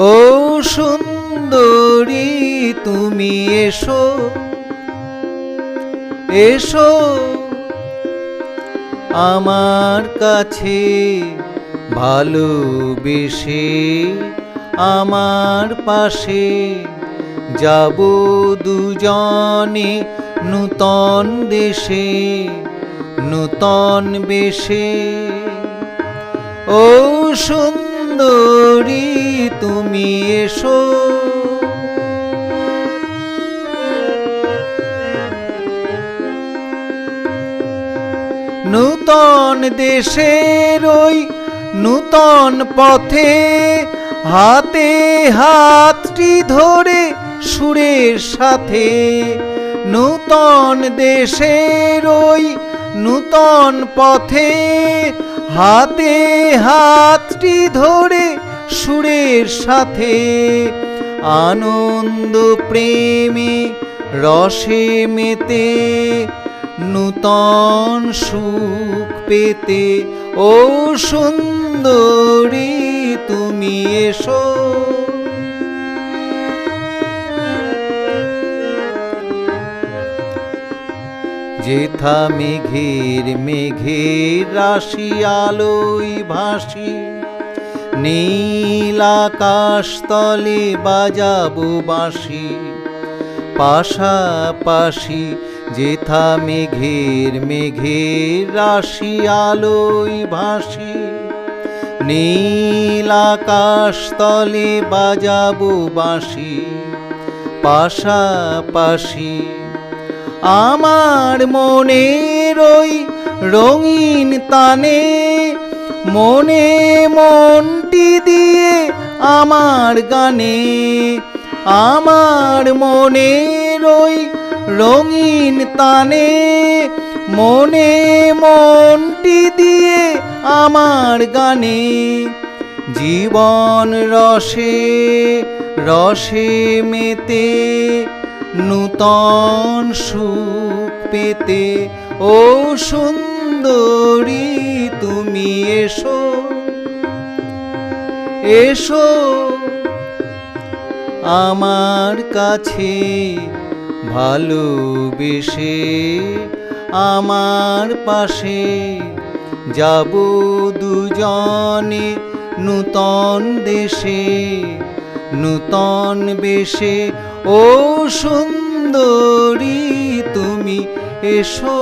ও সুন্দরী, তুমি এসো এসো আমার কাছে ভালোবেসে আমার পাশে যাব দুজনে নূতন দেশে, নূতন বেশে। ও সুন্দরী তুমি এসো। নূতন দেশের ওই নূতন পথে হাতে হাতটি ধরে সুরের সাথে। নূতন দেশের ওই নূতন পথে হাতে হাতটি ধরে সুরের সাথে, আনন্দ প্রেমে রসে মেতে, নূতন সুখ পেতে। ও সুন্দরী, তুমি এসো। যেথা মেঘের মেঘের রাশি আলোয় ভাসি, নীল আকাশ তলে বাজাবো বাঁশি। পাশাপাশি যেথা মেঘের মেঘের রাশি আলোয় ভাসি, নীল আকাশ তলে বাজাবো বাঁশি। পাশাপাশি আমার মনের ওই রঙিন তানে, মনে মনটি দিয়ে আমার গানে। আমার মনের ওই রঙিন তানে, মনে মনটি দিয়ে আমার গানে। জীবন রসে রসে মেতে নূতন সুখ পেতে। ও সুন্দরী, তুমি এসো। এসো আমার কাছে ভালোবেসে। আমার পাশে যাব দুজনে নূতন দেশে। নূতন বেশে ও সুন্দরী তুমি এসো।